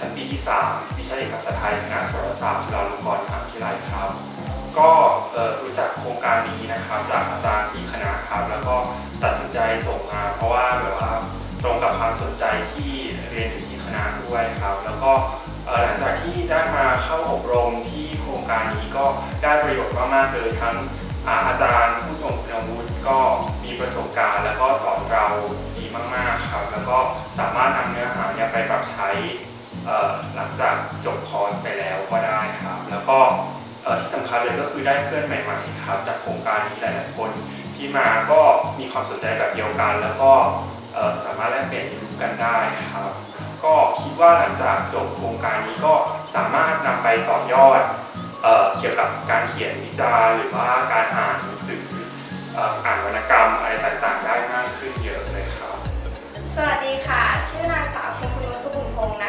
ชั้นปีที่3วิชาเอกภาษาไทยคณะสารศาสตร์จุฬาลงกรณ์มหาวิทยาลัยครับ ก็รู้จักโครงการนี้นะครับจากอาจารย์ที่คณะครับ แล้วก็ตัดสินใจส่งมา เพราะว่าแบบว่าตรงกับความสนใจที่เรียนอยู่ที่คณะด้วยครับ แล้วก็หลังจากที่ได้มาเข้าอบรมที่โครงการนี้ก็ได้ประโยชน์มากๆเลยทั้ง คัญเลยก็คือได้เพื่อนใหม่ๆครับจากโครงการนี้หลายๆคนที่มาก็มีความสนใจแบบเดียวกัน แล้วก็สามารถแลกเปลี่ยนเรียนรู้กันได้ครับ ก็คิดว่าหลังจากจบโครงการนี้ก็สามารถนำไปต่อยอดเออเกี่ยวกับการเขียนวิจารณ์หรือว่าการอ่านหนังสืออ่ออ่านวรรณกรรมอะไรต่างๆ ได้มากขึ้นเยอะเลยครับ สวัสดีค่ะ ชื่อนางสาวชมพูนุสุบุญพงศ์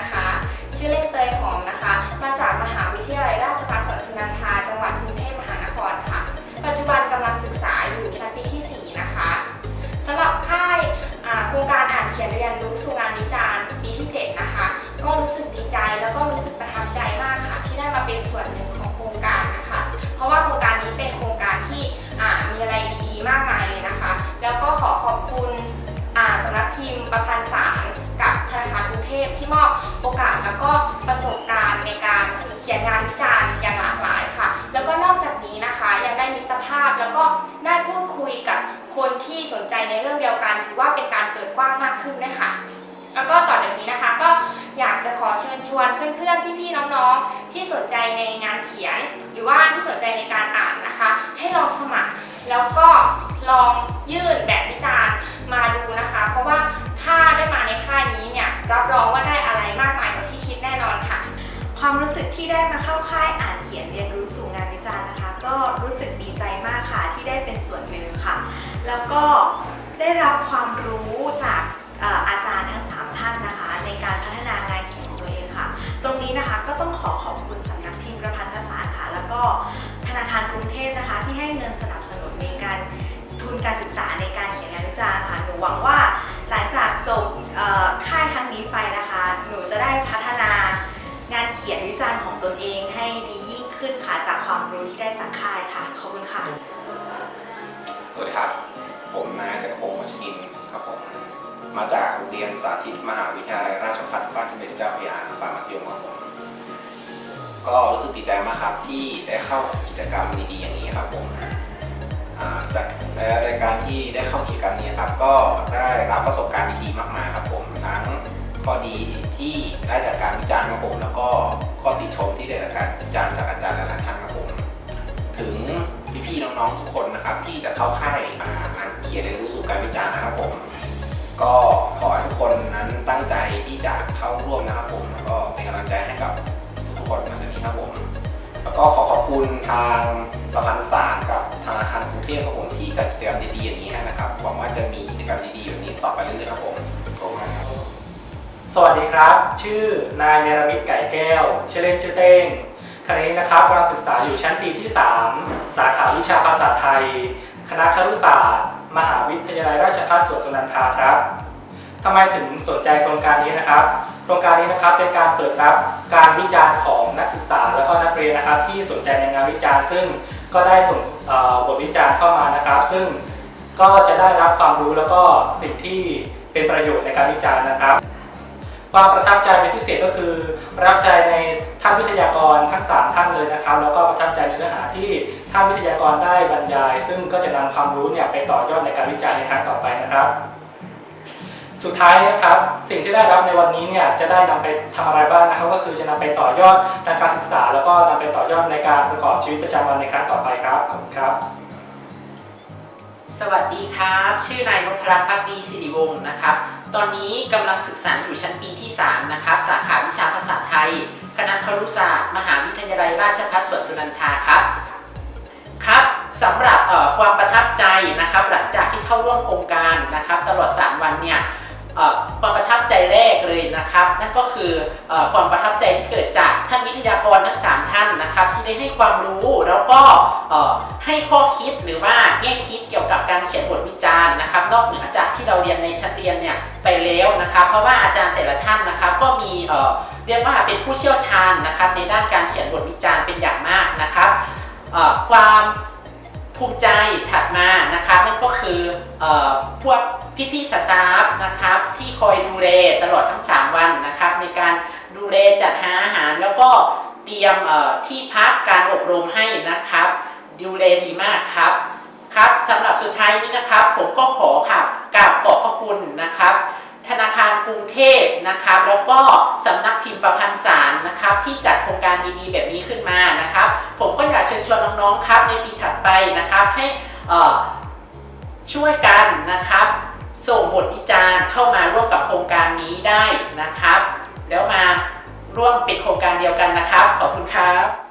ประสบการณ์ในการเขียนงานวิจารณ์อย่างหลากหลายค่ะ แล้วก็นอกจากนี้นะคะยังได้มิตรภาพแล้วก็ได้พูดคุยกับคนที่สนใจในเรื่องเดียวกัน ถือว่าเป็นการเปิดกว้างมากขึ้นด้วยค่ะ แล้วก็ต่อจากนี้นะคะก็อยากจะขอเชิญชวนเพื่อนๆพี่ๆน้องๆ ที่สนใจในงานเขียน หรือว่าที่สนใจในการอ่านนะคะ ให้ลองสมัคร แล้วก็ลองยื่นแบบวิจาร แล้วก็ได้รับความรู้จากอาจารย์ทั้งสามท่านนะคะ ในการพัฒนางานเขียนของตัวเองค่ะ ตรงนี้นะคะก็ต้องขอขอบคุณสำนักพิมพ์ประพันธสารค่ะ แล้วก็ธนาคารกรุงเทพนะคะ ที่ให้เงินสนับสนุนในการทุนการศึกษาในการเขียนงานวิจารณ์ค่ะหนูหวังว่าหลังจากจบค่ายครั้งนี้ไปนะคะ หนูจะได้พัฒนางานเขียนวิจารณ์ของตนเองให้ดียิ่งขึ้นค่ะจากความรู้ที่ได้จากค่ายค่ะขอบคุณค่ะสวัสดีครับ ผมนายจักรพงศ์วัชรินครับผมมาจากโรงเรียนสาธิตมหาวิทยาลัยราชภัฏราชเด็จเจ้าพระยาฝ่ายมัธยมครับผมก็รู้สึกดีใจมากครับที่ได้เข้ากิจกรรมดีๆอย่างนี้ครับผมจากรายการที่ได้เข้ากิจกรรมนี้ครับก็ได้รับประสบการณ์ดีๆมากมายครับผมทั้งข้อดีที่ได้จากการวิจารณ์ครับผมแล้วก็ข้อติชมที่ได้จากการวิจารณ์จากอาจารย์หลายๆท่านครับผมถึงพี่ๆน้องๆทุกคนนะครับที่จะเข้าค่าย ขียนเรียนรู้สู่การวิจารณ์นะครับผม ก็ขอให้ทุกคนนั้นตั้งใจที่จะเข้าร่วมนะครับผมแล้วก็เป็นกำลังใจให้กับทุกๆคนในวันนี้ครับผม แล้วก็ขอขอบคุณทางประพันธ์ศาสตร์กับธนาคารกรุงเทพครับผมที่จัดกิจกรรมดีๆอย่างนี้ให้นะครับหวังว่าจะมีกิจกรรมดีๆแบบนี้ต่อไปเรื่อยๆครับผมขอบคุณครับสวัสดีครับ ชื่อนายเนรมิตไก่แก้วชื่อเล่นชื่อเต้งขณะนี้นะครับกำลังศึกษาอยู่ชั้นปีที่ 3 สาขาวิชาภาษาไทย คณะครุศาสตร์ มหาวิทยาลัยราชภัฏสวนสุนันทาครับทำไมถึงสนใจโครงการนี้นะครับ โครงการนี้นะครับเป็นการเปิดรับการวิจารณ์ของนักศึกษาและก็นักเรียนนะครับ ที่สนใจในงานวิจารณ์ ซึ่งก็ได้ส่งบทวิจารณ์เข้ามานะครับ ซึ่งก็จะได้รับความรู้แล้วก็สิ่งที่เป็นประโยชน์ในการวิจารณ์นะครับ ความประทับใจเป็นพิเศษก็คือ ประทับใจในท่านวิทยากรทั้ง 3 ท่านเลยนะครับ แล้วก็ประทับใจในเนื้อหาที่ท่านวิทยากรได้บรรยาย ซึ่งก็จะนำความรู้เนี่ยไปต่อยอดในการวิจัยในครั้งต่อไปนะครับ สุดท้ายนะครับ สิ่งที่ได้รับในวันนี้เนี่ยจะได้นำไปทำอะไรบ้างนะครับก็คือจะนำไปต่อยอดทางการศึกษา แล้วก็นำไปต่อยอดในการประกอบชีวิตประจำวันในครั้งต่อไปครับขอบคุณครับ สวัสดีครับ ชื่อนายนพรัตน์พักดีสิริวงศ์นะครับ ตอนนี้กำลังศึกษาอยู่ชั้นปีที่ 3 นะครับ สาขาวิชาภาษาไทย คณะครุศาสตร์ มหาวิทยาลัยราชภัฏสวนสุนันทาครับ ครับสำหรับความประทับใจนะครับ หลังจากที่เข้าร่วมโครงการนะครับ ตลอด 3 วันเนี่ยความประทับใจแรกเลยนะครับ นั่นก็คือเออความประทับใจที่เกิดจากท่าน ที่ให้ความรู้แล้วก็ให้ข้อคิดหรือว่าแง่คิดเกี่ยวกับการเขียนบทวิจารณ์นะครับ นอกเหนือจากที่เราเรียนในชั้นเรียนเนี่ยไปแล้วนะครับ เพราะว่าอาจารย์แต่ละท่านนะครับก็มีเเรียกว่าเป็นผู้เชี่ยวชาญนะครับ ในด้านการเขียนบทวิจารณ์เป็นอย่างมากนะครับความภูมิใจถัดมานะครับนั่นก็คือออพวกพี่ๆสตาฟนะครับที่คอยดูแลตลอดทั้ง 3 วันนะครับในการดูแลจัดหาอาหารแล้วก็ เตรียมที่พักการอบรมให้นะครับดูแลดีมากครับครับสำหรับสุดท้ายนี้นะครับ ผมก็ขอค่ะกราบขอบพระคุณนะครับ ธนาคารกรุงเทพนะครับ แล้วก็สำนักพิมพ์ประพันธ์สารนะครับ ที่จัดโครงการดีๆแบบนี้ขึ้นมานะครับ ผมก็อยากเชิญชวนน้องๆครับ ในปีถัดไปนะครับ ให้ช่วยกันนะครับ ส่งบทวิจารณ์เข้ามาร่วมกับโครงการนี้ได้นะครับ ร่วมเป็นโครงการเดียวกันนะครับ ขอบคุณครับ